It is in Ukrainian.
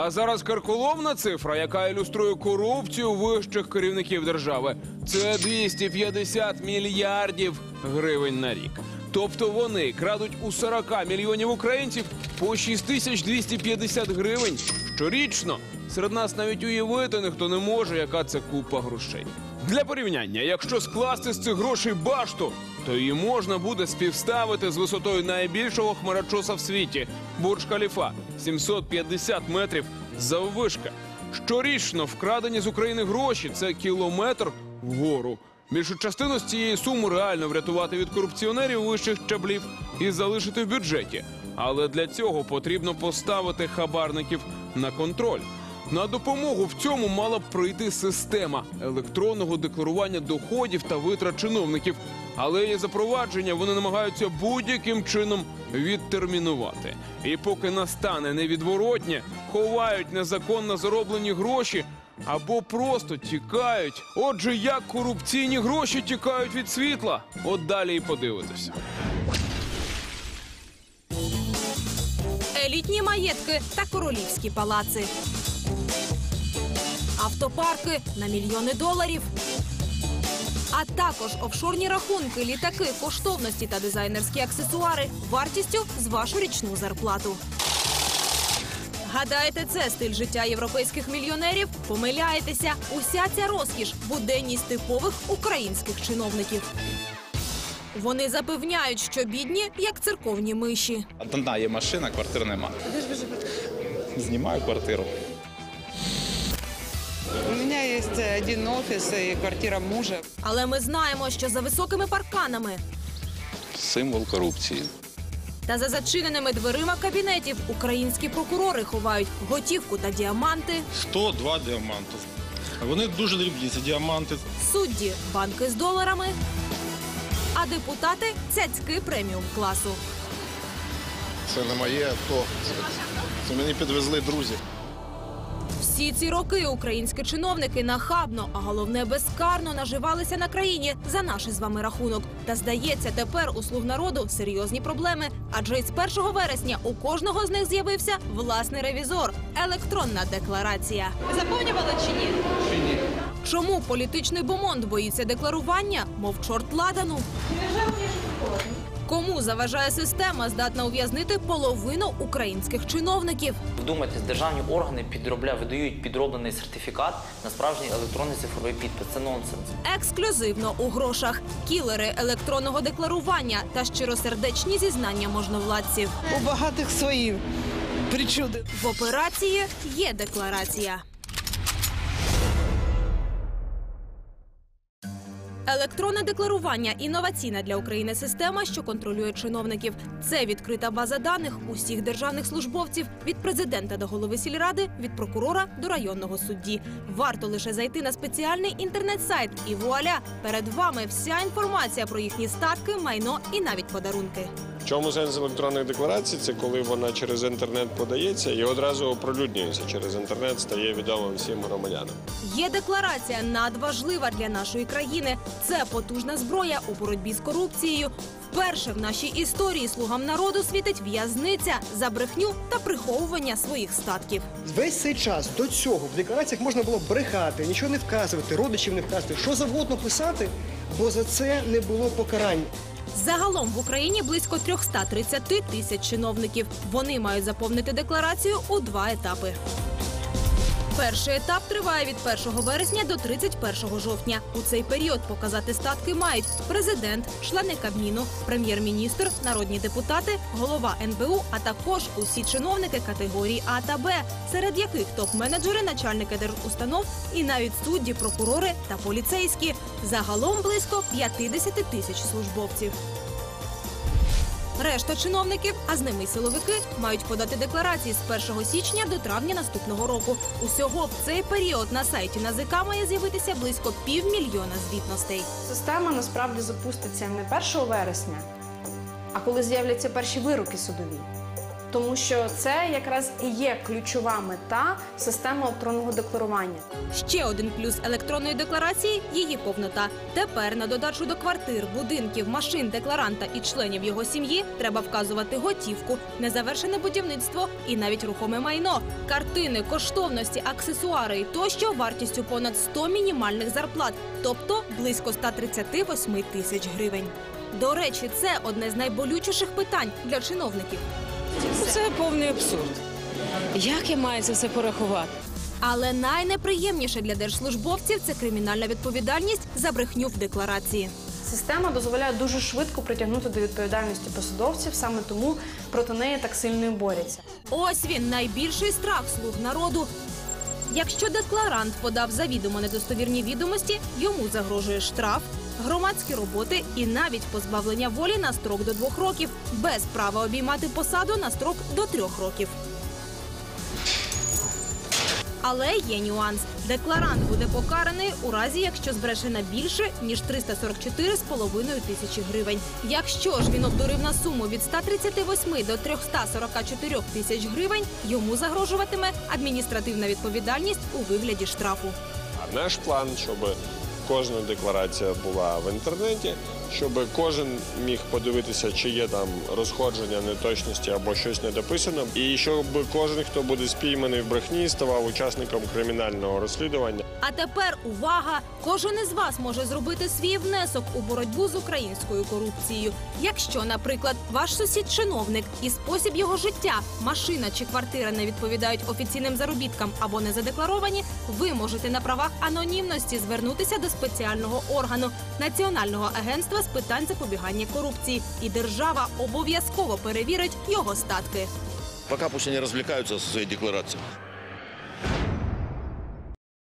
А зараз карколомна цифра, яка ілюструє корупцію вищих керівників держави. Це 250 мільярдів гривень на рік. Тобто вони крадуть у 40 мільйонів українців по 6250 гривень щорічно. Серед нас навіть уявити ніхто не може, яка це купа грошей. Для порівняння, якщо скласти з цих грошей башту, то її можна буде співставити з висотою найбільшого хмарочоса в світі Бурдж Халіфа 750 метрів заввишка. Щорічно вкрадені з України гроші це кілометр вгору. Більшу частину з цієї суми реально врятувати від корупціонерів вищих щаблів і залишити в бюджеті. Але для цього потрібно поставити хабарників на контроль. На допомогу в цьому мала б прийти система електронного декларування доходів та витрат чиновників. Але її запровадження вони намагаються будь-яким чином відтермінувати. І поки настане невідворотнє, ховають незаконно зароблені гроші або просто тікають. Отже, як корупційні гроші тікають від світла? От далі і подивитися. елітні маєтки та королівські палаци. Автопарки на мільйони доларів. А також офшорні рахунки, літаки, коштовності та дизайнерські аксесуари вартістю з вашу річну зарплату. Гадаєте, це стиль життя європейських мільйонерів? Помиляєтеся, уся ця розкіш буденність типових українських чиновників. Вони запевняють, що бідні, як церковні миші. Одна є машина, квартир нема. Знімаю квартиру. У меня есть один офис и квартира мужа. Але ми знаємо, що за високими парканами Символ корупції. та за зачиненими дверима кабінетів українські прокурори ховають готівку та діаманти, 102 діаманти. Вони дуже дрібні, ці діаманти. судді банки з доларами, а депутати цяцьки преміум класу. Це не моє, то це мені підвезли друзі. Всі ці роки українські чиновники нахабно, а головне безкарно наживалися на країні за наш з вами рахунок. Та здається, тепер у слуг народу серйозні проблеми. Адже із 1 вересня у кожного з них з'явився власний ревізор електронна декларація. Ви заповнювали чи ні? чи Чому політичний бомонд боїться декларування, мов чорт ладану? Кому заважає система, здатна ув'язнити половину українських чиновників? Вдумайтесь, державні органи підробля видають підроблений сертифікат на справжній електронний цифровий підпис. Це нонсенс. Ексклюзивно у грошах кілери електронного декларування та щиросердечні зізнання можновладців. У багатих свої причуди. В операції є декларація. Електронне декларування інноваційна для України система, що контролює чиновників. Це відкрита база даних усіх державних службовців від президента до голови сільради, від прокурора до районного судді. Варто лише зайти на спеціальний інтернет-сайт, і вуаля перед вами вся інформація про їхні статки, майно і навіть подарунки. Чому сенс електронної декларації? Це коли вона через інтернет подається і одразу оприлюднюється через інтернет, стає відомим всім громадянам. Є декларація надважлива для нашої країни. Це потужна зброя у боротьбі з корупцією. Вперше в нашій історії слугам народу світить в'язниця за брехню та приховування своїх статків. Весь цей час до цього в деклараціях можна було брехати, нічого не вказувати, родичів не вказувати, що завгодно писати, бо за це не було покарань. Загалом в Україні близько 330 тисяч чиновників. Вони мають заповнити декларацію у два етапи. Перший етап триває від 1 вересня до 31 жовтня. У цей період показати статки мають президент, члени Кабміну, прем'єр-міністр, народні депутати, голова НБУ, а також усі чиновники категорії А та Б, серед яких топ-менеджери, начальники держустанов і навіть судді, прокурори та поліцейські. Загалом близько 50 тисяч службовців. Решта чиновників, а з ними силовики, мають подати декларації з 1 січня до травня наступного року. Усього в цей період на сайті НАЗК має з'явитися близько півмільйона звітностей. Система насправді запуститься не 1 вересня, а коли з'являться перші вироки судові. Тому що це якраз і є ключова мета системи електронного декларування. Ще один плюс електронної декларації її повнота. Тепер на додачу до квартир, будинків, машин декларанта і членів його сім'ї треба вказувати готівку, незавершене будівництво і навіть рухоме майно, картини, коштовності, аксесуари і тощо вартістю понад 100 мінімальних зарплат, тобто близько 138 тисяч гривень. До речі, це одне з найболючіших питань для чиновників. Це повний абсурд. Як я маю це все порахувати? Але найнеприємніше для держслужбовців це кримінальна відповідальність за брехню в декларації. Система дозволяє дуже швидко притягнути до відповідальності посадовців, саме тому проти неї так сильно і борються. Ось він найбільший страх слуг народу. Якщо декларант подав завідомо недостовірні відомості, йому загрожує штраф, громадські роботи і навіть позбавлення волі на строк до двох років, без права обіймати посаду на строк до трьох років. Але є нюанс. Декларант буде покараний у разі, якщо збреше на більше ніж 344,5 тисячі гривень. Якщо ж він обдурив на суму від 138 до 344 тисяч гривень, йому загрожуватиме адміністративна відповідальність у вигляді штрафу. А наш план, щоб кожна декларація була в інтернеті, щоб кожен міг подивитися, чи є там розходження, неточності або щось недописано, і щоб кожен, хто буде спійманий в брехні, ставав учасником кримінального розслідування. А тепер увага! Кожен із вас може зробити свій внесок у боротьбу з українською корупцією. Якщо, наприклад, ваш сусід чиновник і спосіб його життя, машина чи квартира не відповідають офіційним заробіткам або не задекларовані, ви можете на правах анонімності звернутися до спеціального органу Національного агентства з питань запобігання корупції, і держава обов'язково перевірить його статки. Пока пусть они развлекаются со своей декларацией.